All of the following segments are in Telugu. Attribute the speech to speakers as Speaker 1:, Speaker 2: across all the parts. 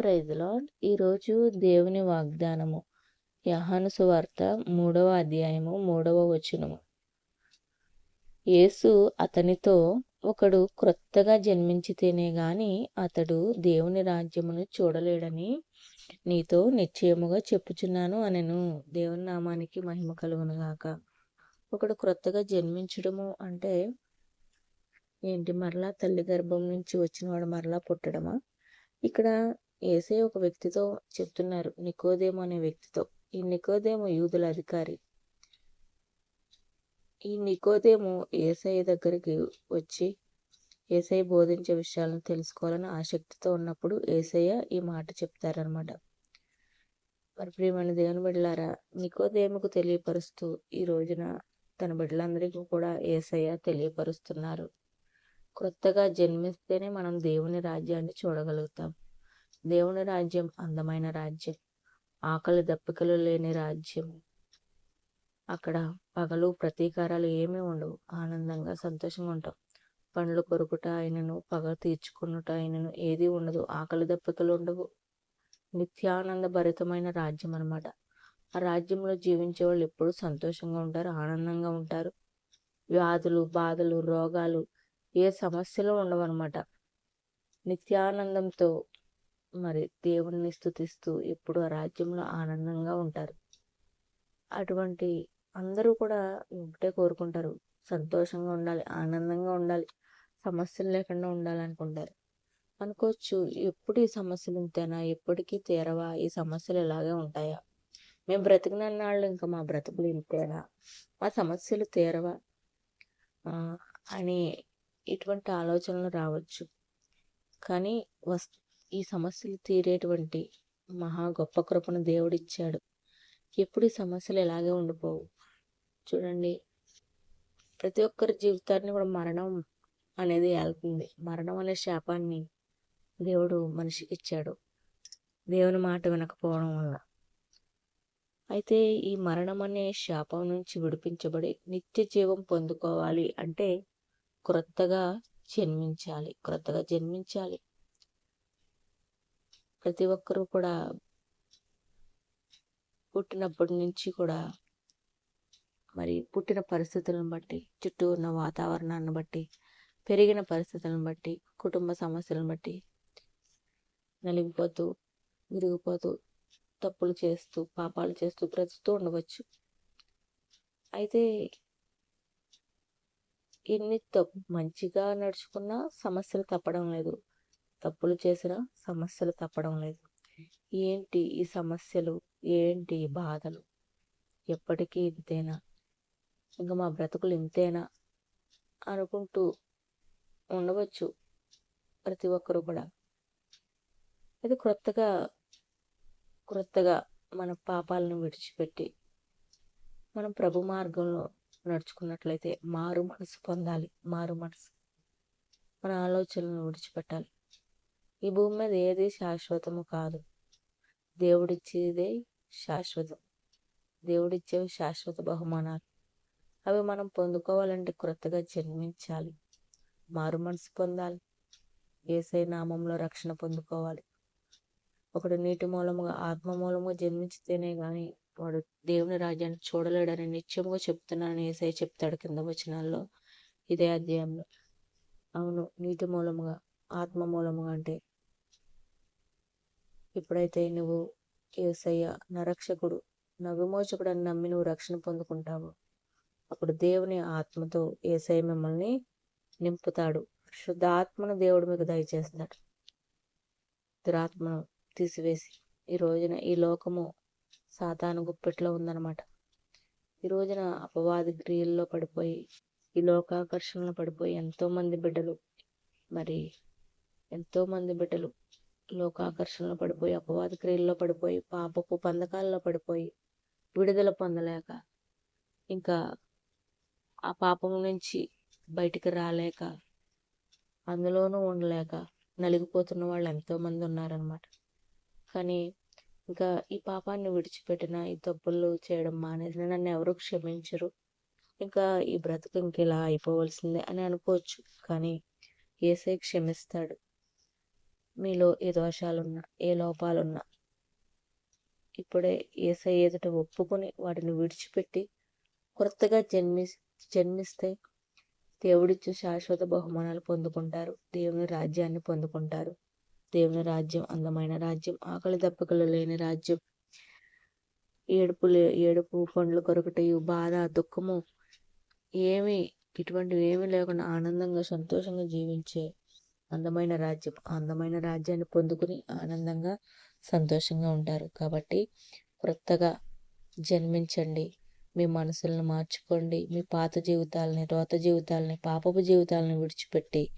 Speaker 1: ప్రైజ్ ఈరోజు దేవుని వాగ్దానము. యహాను సువార్త మూడవ అధ్యాయము మూడవ వచనము. యేసు అతనితో ఒకడు క్రొత్తగా జన్మించితేనే గాని అతడు దేవుని రాజ్యమును చూడలేడని నీతో నిశ్చయముగా చెప్పుచున్నాను అనెను. దేవుని నామానికి మహిమ కలుగునుగాక ఒకడు క్రొత్తగా జన్మించడము అంటే ఏంటి? మరలా తల్లి గర్భం నుంచి వచ్చినవాడు మరలా పుట్టడమా? ఇక్కడ ఏసే ఒక వ్యక్తితో చెప్తున్నారు నికోదేమో అనే వ్యక్తితో. ఈ నికోదేమో యూదుల అధికారి. ఈ నికోదేమో ఏసఐ దగ్గరికి వచ్చి ఏసఐ బోధించే విషయాలను తెలుసుకోవాలని ఆసక్తితో ఉన్నప్పుడు ఏసయ్య ఈ మాట చెప్తారనమాట మరి ప్రియమైన దేవుని బిడ్డలారా నికోదేముకు తెలియపరుస్తూ ఈ రోజున తన బిడ్డలందరికీ కూడా ఏసయ్య తెలియపరుస్తున్నారు. క్రొత్తగా జన్మిస్తేనే మనం దేవుని రాజ్యాన్ని చూడగలుగుతాం. దేవుని రాజ్యం అందమైన రాజ్యం. ఆకలి దప్పికలు లేని రాజ్యం. అక్కడ పగలు ప్రతీకారాలు ఏమీ ఉండవు. ఆనందంగా సంతోషంగా ఉంటాం. పండ్లు కొరుకుట ఆయనను పగ తీర్చుకున్నట ఆయనను ఏది ఉండదు. ఆకలి దప్పికలు ఉండవు. నిత్యానంద భరితమైన రాజ్యం అనమాట ఆ రాజ్యంలో జీవించే వాళ్ళు ఎప్పుడు సంతోషంగా ఉంటారు ఆనందంగా ఉంటారు. వ్యాధులు బాధలు రోగాలు ఏ సమస్యలు ఉండవన్నమాట. నిత్యానందంతో మరి దేవుడిని స్థుతిస్తూ ఎప్పుడు ఆ రాజ్యంలో ఆనందంగా ఉంటారు. అటువంటి అందరూ కూడా ఒకటే కోరుకుంటారు. సంతోషంగా ఉండాలి ఆనందంగా ఉండాలి సమస్యలు లేకుండా ఉండాలనుకుంటారు. అనుకోవచ్చు ఎప్పుడు ఈ సమస్యలు ఇంతేనా ఎప్పటికీ తీరవా ఈ సమస్యలు ఇలాగే ఉంటాయా? మేము బ్రతికినన్నాళ్ళు ఇంకా మా బ్రతుకులు ఇంతేనా? మా సమస్యలు తీరవా? అని ఇటువంటి ఆలోచనలు రావచ్చు. కానీ వస్తు ఈ సమస్యలు తీరేటువంటి మహా గొప్ప కృపను దేవుడిచ్చాడు. ఎప్పుడు ఈ సమస్యలు ఎలాగే ఉండిపోవు? చూడండి ప్రతి ఒక్కరి జీవితాన్ని కూడా మరణం అనేది వెళ్తుంది మరణం అనే శాపాన్ని దేవుడు మనిషికి ఇచ్చాడు. దేవుని మాట వినకపోవడం వల్ల. అయితే ఈ మరణం అనే శాపం నుంచి విడిపించబడి నిత్య జీవం పొందుకోవాలి అంటే క్రొత్తగా జన్మించాలి. క్రొత్తగా జన్మించాలి. ప్రతి ఒక్కరూ కూడా పుట్టినప్పటి నుంచి కూడా మరి పుట్టిన పరిస్థితులను బట్టి చుట్టూ ఉన్న వాతావరణాన్ని బట్టి పెరిగిన పరిస్థితులను బట్టి కుటుంబ సమస్యలను బట్టి నలిగిపోతూ విరిగిపోతూ తప్పులు చేస్తూ పాపాలు చేస్తూ బ్రతుకుతూ ఉండవచ్చు. అయితే ఎన్ని తప్పు మంచిగా నడుచుకున్నా సమస్యలు తప్పడం లేదు. తప్పులు చేసినా సమస్యలు తప్పడం లేదు. ఏంటి ఈ సమస్యలు? ఏంటి ఈ బాధలు? ఎప్పటికీ ఇంతేనా? ఇంకా మా బ్రతుకులు ఇంతేనా? అనుకుంటూ ఉండవచ్చు ప్రతి ఒక్కరు కూడా. అది క్రొత్తగా క్రొత్తగా మన పాపాలను విడిచిపెట్టి మనం ప్రభు మార్గంలో నడుచుకున్నట్లయితే మారు మనసు పొందాలి. మారు మనసు. మన ఆలోచనలను విడిచిపెట్టాలి. ఈ భూమి మీద ఏది శాశ్వతము కాదు. దేవుడిచ్చేదే శాశ్వతం. దేవుడిచ్చేవి శాశ్వత బహుమానాలు. అవి మనం పొందుకోవాలంటే క్రొత్తగా జన్మించాలి. మారు మనసు పొందాలి. ఏసై నామంలో రక్షణ పొందుకోవాలి. ఒకడు నీటి మూలముగా ఆత్మ మూలముగా జన్మించితేనే కానీ వాడు దేవుని రాజ్యాన్ని చూడలేడని నిత్యముగా చెప్తున్నానని ఏసై చెప్తాడు కింద వచనాల్లో ఇదే అధ్యాయంలో. అవును నీటి మూలముగా ఆత్మ మూలముగా అంటే ఇప్పుడైతే నువ్వు ఏసయ్య నరక్షకుడు నా విమోచకుడని అని నమ్మి నువ్వు రక్షణ పొందుకుంటావు అప్పుడు దేవుని ఆత్మతో ఏసై మిమ్మల్ని నింపుతాడు. శుద్ధ ఆత్మను దేవుడు మీకు దయచేస్తాడు దురాత్మను తీసివేసి ఈ రోజున ఈ లోకము సాతాను గుప్పెట్లో ఉందన్నమాట. ఈ రోజున అపవాది క్రియల్లో పడిపోయి ఈ లోకాకర్షణలో పడిపోయి ఎంతోమంది బిడ్డలు మరి ఎంతోమంది బిడ్డలు లోకాకర్షణలో పడిపోయి అపవాద క్రియల్లో పడిపోయి పాపపు పందకాల్లో పడిపోయి విడుదల పొందలేక ఇంకా ఆ పాపం నుంచి బయటికి రాలేక అందులోనూ ఉండలేక నలిగిపోతున్న వాళ్ళు ఎంతోమంది ఉన్నారనమాట కానీ ఇంకా ఈ పాపాన్ని విడిచిపెట్టిన ఈ తప్పులు చేయడం మానేసిన నన్ను ఎవరు క్షమించరు. ఇంకా ఈ బ్రతుకు ఇంక ఇలా అయిపోవలసిందే అని అనుకోవచ్చు. కానీ ఏసై క్షమిస్తాడు. మీలో ఏ దోషాలున్నా ఏ లోపాలున్నా ఇప్పుడే ఏసై ఎదుట ఒప్పుకొని వాటిని విడిచిపెట్టి కొత్తగా జన్మి జన్మిస్తే దేవుడిచ్చే శాశ్వత బహుమానాలు పొందుకుంటారు. దేవుని రాజ్యాన్ని పొందుకుంటారు. దేవుని రాజ్యం అందమైన రాజ్యం ఆకలి దప్పకలు లేని రాజ్యం. ఏడుపు ఏడుపు పండ్లు కొరకటయు బాధ దుఃఖము ఏమి ఇటువంటివి ఏమీ లేకుండా ఆనందంగా సంతోషంగా జీవించే అందమైన రాజ్యం అందమైన రాజ్యాన్ని పొందుకుని ఆనందంగా సంతోషంగా ఉంటారు. కాబట్టి క్రొత్తగా జన్మించండి. మీ మనసులను మార్చుకోండి. మీ పాత జీవితాలని రోత జీవితాలని పాపపు జీవితాలను విడిచిపెట్టి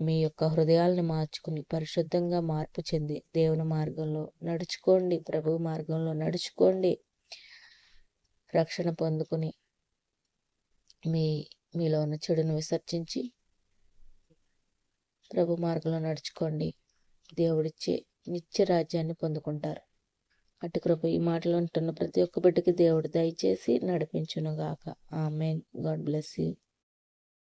Speaker 1: మీ యొక్క హృదయాలను మార్చుకుని పరిశుద్ధంగా మార్పు చెంది దేవుని మార్గంలో నడుచుకోండి. ప్రభు మార్గంలో నడుచుకోండి. రక్షణ పొందుకుని మీ మీలో ఉన్న చెడును విసర్జించి ప్రభు మార్గంలో నడుచుకోండి. దేవుడిచ్చే నిత్య రాజ్యాన్ని పొందుకుంటారు. అటు కృప ఈ మాటలు ఉంటున్న ప్రతి ఒక్క బిడ్డకి దేవుడు దయచేసి నడిపించునుగాక. ఆమెన్. God bless you.